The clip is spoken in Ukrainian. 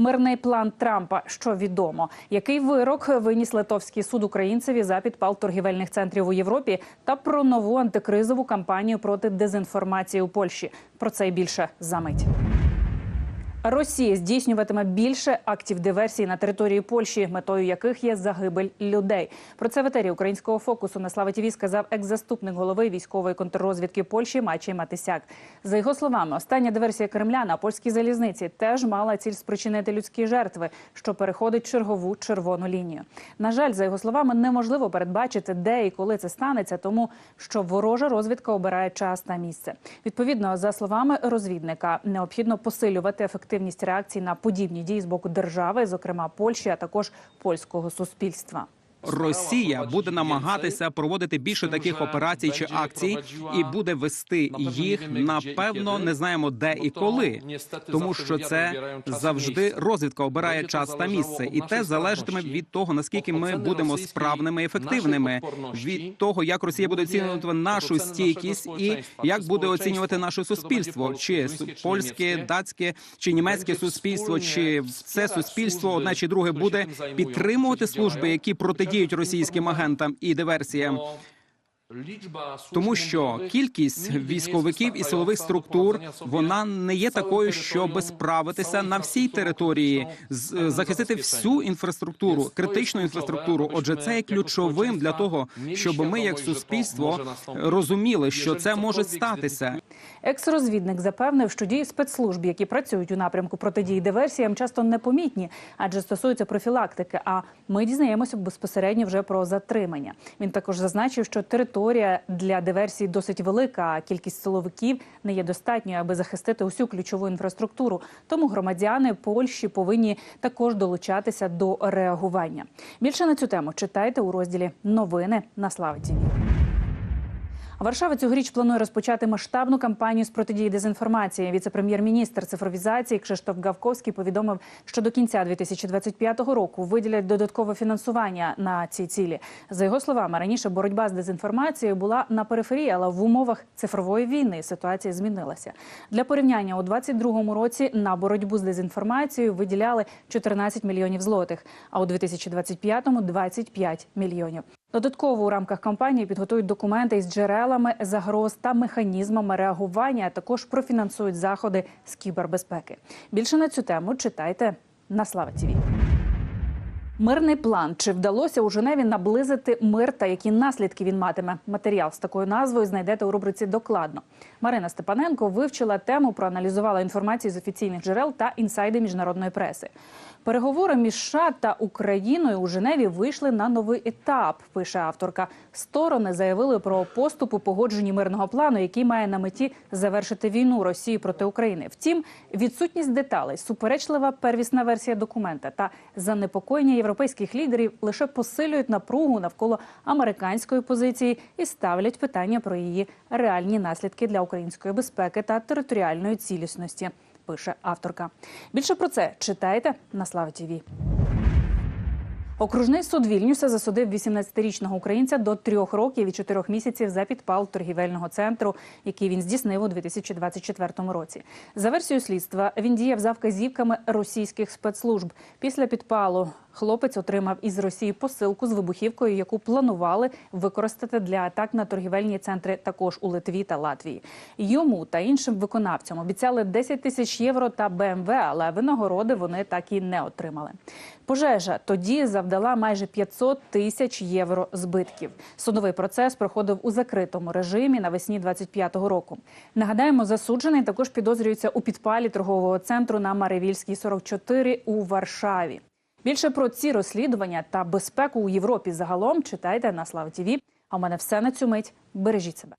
Мирний план Трампа, що відомо, який вирок виніс литовський суд українцеві за підпал торгівельних центрів у Європі та про нову антикризову кампанію проти дезінформації у Польщі. Про це й більше за мить. Росія здійснюватиме більше актів диверсії на території Польщі, метою яких є загибель людей. Про це в етері українського фокусу на Слава ТІВІ сказав екс-заступник голови військової контррозвідки Польщі Мачій Матисяк. За його словами, остання диверсія Кремля на польській залізниці теж мала ціль спричинити людські жертви, що переходить чергову червону лінію. На жаль, за його словами, неможливо передбачити, де і коли це станеться, тому що ворожа розвідка обирає час та місце. Відповідно, за словами розвідника, необхідно посилювати ефективність реакції на подібні дії з боку держави, зокрема Польщі, а також польського суспільства. Росія буде намагатися проводити більше таких операцій чи акцій, і буде вести їх напевно, не знаємо де і коли, тому що це завжди розвідка обирає час та місце, і те залежатиме від того наскільки ми будемо справними, і ефективними, від того, як Росія буде оцінювати нашу стійкість і як буде оцінювати наше суспільство, чи польське, датське чи німецьке суспільство, чи це суспільство одне чи друге буде підтримувати служби, які протидіють російським агентам і диверсіям. Тому що кількість військовиків і силових структур вона не є такою, щоб справитися на всій території, з- захистити всю інфраструктуру, критичну інфраструктуру. Отже, це є ключовим для того, щоб ми, як суспільство, розуміли, що це може статися. Екс-розвідник запевнив, що дії спецслужб, які працюють у напрямку протидії диверсіям, часто непомітні, адже стосуються профілактики. А ми дізнаємося безпосередньо вже про затримання. Він також зазначив, що територія для диверсії досить велика, а кількість силовиків не є достатньою, аби захистити усю ключову інфраструктуру. Тому громадяни Польщі повинні також долучатися до реагування. Більше на цю тему читайте у розділі Новини на Слава ТІВІ. Варшава цьогоріч планує розпочати масштабну кампанію з протидії дезінформації. Віце-прем'єр-міністр цифровізації Кшиштоф Гавковський повідомив, що до кінця 2025 року виділять додаткове фінансування на ці цілі. За його словами, раніше боротьба з дезінформацією була на периферії, але в умовах цифрової війни ситуація змінилася. Для порівняння у 2022 році на боротьбу з дезінформацією виділяли 14 мільйонів злотих, а у 2025 – 25 мільйонів. Додатково у рамках кампанії підготують документи із джерелами загроз та механізмами реагування, а також профінансують заходи з кібербезпеки. Більше на цю тему читайте на Слава ТІВІ. Мирний план чи вдалося у Женеві наблизити мир та які наслідки він матиме? Матеріал з такою назвою знайдете у рубриці Докладно. Марина Степаненко вивчила тему, проаналізувала інформацію з офіційних джерел та інсайди міжнародної преси. Переговори між США та Україною у Женеві вийшли на новий етап. Пише авторка. Сторони заявили про поступ у погодженні мирного плану, який має на меті завершити війну Росії проти України. Втім, відсутність деталей, суперечлива первісна версія документа та занепокоєння європейських лідерів лише посилюють напругу навколо американської позиції і ставлять питання про її реальні наслідки для української безпеки та територіальної цілісності. Пише авторка. Більше про це читайте на Слава ТІВІ. Окружний суд Вільнюса засудив 18-річного українця до трьох років і чотирьох місяців за підпал торгівельного центру, який він здійснив у 2024 році. За версією слідства він діяв за вказівками російських спецслужб. Після підпалу хлопець отримав із Росії посилку з вибухівкою, яку планували використати для атак на торгівельні центри також у Литві та Латвії. Йому та іншим виконавцям обіцяли 10 тисяч євро та БМВ, але винагороди вони так і не отримали. Пожежа тоді завдала майже 500 тисяч євро збитків. Судовий процес проходив у закритому режимі навесні 25-го року. Нагадаємо, засуджений також підозрюється у підпалі торгового центру на Маревільській 44 у Варшаві. Більше про ці розслідування та безпеку у Європі загалом читайте на Слава ТІВІ. А у мене все на цю мить. Бережіть себе.